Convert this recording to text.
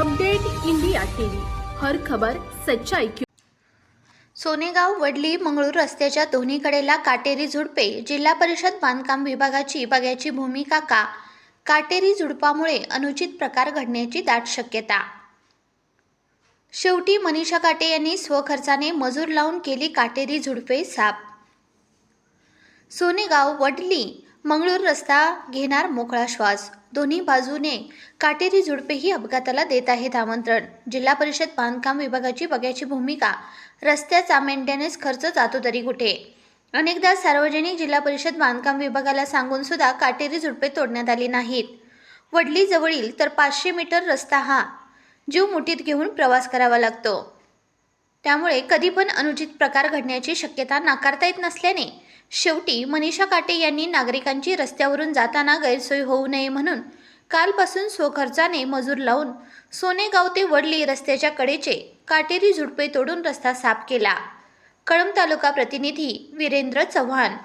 Update India TV. हर खबर सच्चाई की सोनेगाव वडली मंगळूर रस्त्याच्या दोन्ही कडेला काटेरी झुडपे. जिल्हा परिषद बांधकाम विभागाची बघ्याची भूमिका का काटेरी झुडपामुळे अनुचित प्रकार घडण्याची दाट शक्यता. शेवटी मनीषा काटे यांनी स्वखर्चाने मजूर लावून केली काटेरी झुडपे साफ. सोनेगाव वडली मंगळूर रस्ता घेणार मोकळा श्वास. दोन्ही बाजूने काटेरी झुडपेही अपघाताला देत आहेत आमंत्रण जिल्हा परिषद बांधकाम विभागाची बघ्याची भूमिका. रस्त्याचा मेंटेनन्स खर्च जातो तरी कुठे? अनेकदा सार्वजनिक जिल्हा परिषद बांधकाम विभागाला सांगून सुद्धा काटेरी झुडपे तोडण्यात आली नाहीत. वडली जवळील तर पाचशे मीटर रस्ता हा जीव मुठीत घेऊन प्रवास करावा लागतो. त्यामुळे कधी पण अनुचित प्रकार घडण्याची शक्यता नाकारता येत नसल्याने शेवटी मनीषा काटे यांनी नागरिकांची रस्त्यावरून जाताना गैरसोय होऊ नये म्हणून कालपासून स्वखर्चाने मजूर लावून सोनेगाव ते वडली रस्त्याच्या कडेचे काटेरी झुडपे तोडून रस्ता साफ केला. कळंब तालुका प्रतिनिधी वीरेंद्र चव्हाण